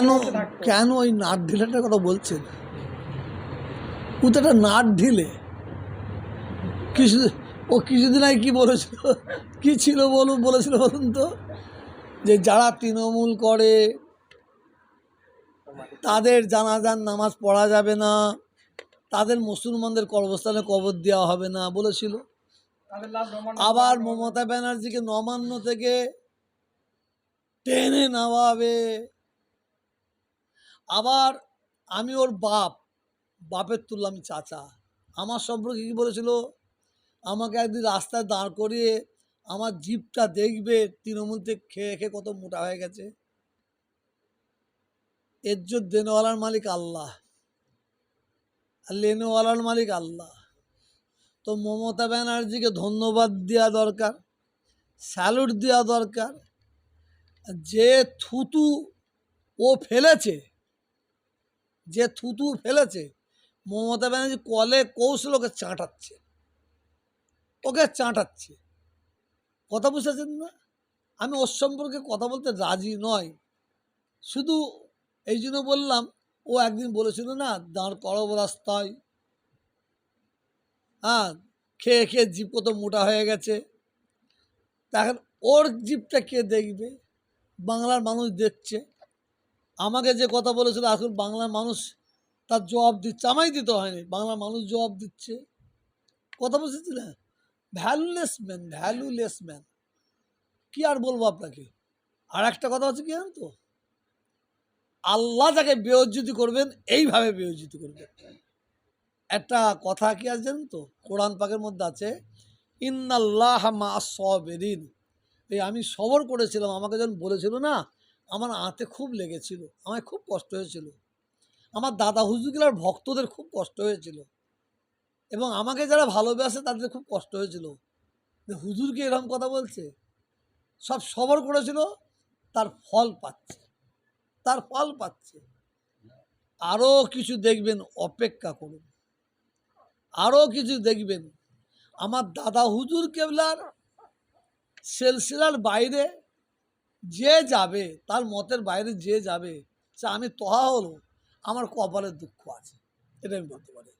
কেন কেন ওই নাট ঢিলেটার কথা বলছেন? ও তো একটা নাট ঢিলে। কিছু, ও কিছুদিন আগে কী বলেছিল? কী ছিল বলুন, বলেছিল বলুন তো? যে যারা তৃণমূল করে, তাদের জানাজান নামাজ পড়া যাবে না, তাদের মুসলমানদের কর্মস্থানে কবর দেওয়া হবে না বলেছিল। আবার মমতা ব্যানার্জিকে নবান্ন থেকে টেনে নামাবে আবার আমি ওর বাপ, বাপের তুললাম চাচা। আমার সম্পর্কে কী বলেছিল? আমাকে একদিন রাস্তায় দাঁড় করিয়ে আমার জিপটা দেখবে, তৃণমূল থেকে খেয়ে খেয়ে কত মোটা হয়ে গেছে। এজ্জত দেনওয়ালার মালিক আল্লাহ। আর লেনেওয়ালার মালিক আল্লাহ। তো মমতা ব্যানার্জিকে ধন্যবাদ দেওয়া দরকার, স্যালুট দেওয়া দরকার। যে থুতু ও ফেলেছে যে থুতু ফেলেছে, মমতা ব্যানার্জি কলে কৌশল ওকে চাঁটাচ্ছে। ওকে চাঁটাচ্ছে। কথা বুঝতেছেন না? আমি ওর সম্পর্কে কথা বলতে রাজি নয় শুধু এই জন্য বললাম, ও একদিন বলেছিল না, দাঁড় করব রাস্তায়। হ্যাঁ খেয়ে খেয়ে জিপ কত মোটা হয়ে গেছে। তা এখন ওর জিপটা কে দেখবে? বাংলার মানুষ দেখছে। আমাকে যে কথা বলেছিল, এখন বাংলার মানুষ তার জবাব দিচ্ছে। আমায় দিতে হয়নি, বাংলার মানুষ জবাব দিচ্ছে। কথা বুঝেছি না? ভ্যালুলেস ম্যান ভ্যালুলেস ম্যান কি আর বলব আপনাকে? আর একটা কথা হচ্ছে কি জানেন তো? আল্লাহ যাকে বেয়জ্জিতি করবেন, এইভাবে বেয়জ্জিতি করবেন। একটা কথা কি আছে জানেন তো? কোরআন পাকের মধ্যে আছে, ইন্নাল্লাহ মা সবেরিন। এই আমি সবর করেছিলাম, আমাকে যখন বলেছিল না আমার আঁতে খুব লেগেছিল, আমায় খুব কষ্ট হয়েছিল। আমার দাদা হুজুরগুলার ভক্তদের খুব কষ্ট হয়েছিল। এবং আমাকে যারা ভালোবাসে তাদের খুব কষ্ট হয়েছিল। হুজুরকে এরকম কথা বলছে? সব সবর করেছিল, তার ফল পাচ্ছে, তার ফল পাচ্ছে। আরও কিছু দেখবেন, অপেক্ষা করুন। আরও কিছু দেখবেন। আমার দাদা হুজুর কেবলার সেলসিলার বাইরে যে যাবে, তার মতের বাইরে যে যাবে, সে আমি তহা হলো, আমার কপালের দুঃখ আছে। এটা আমি বলতে পারি।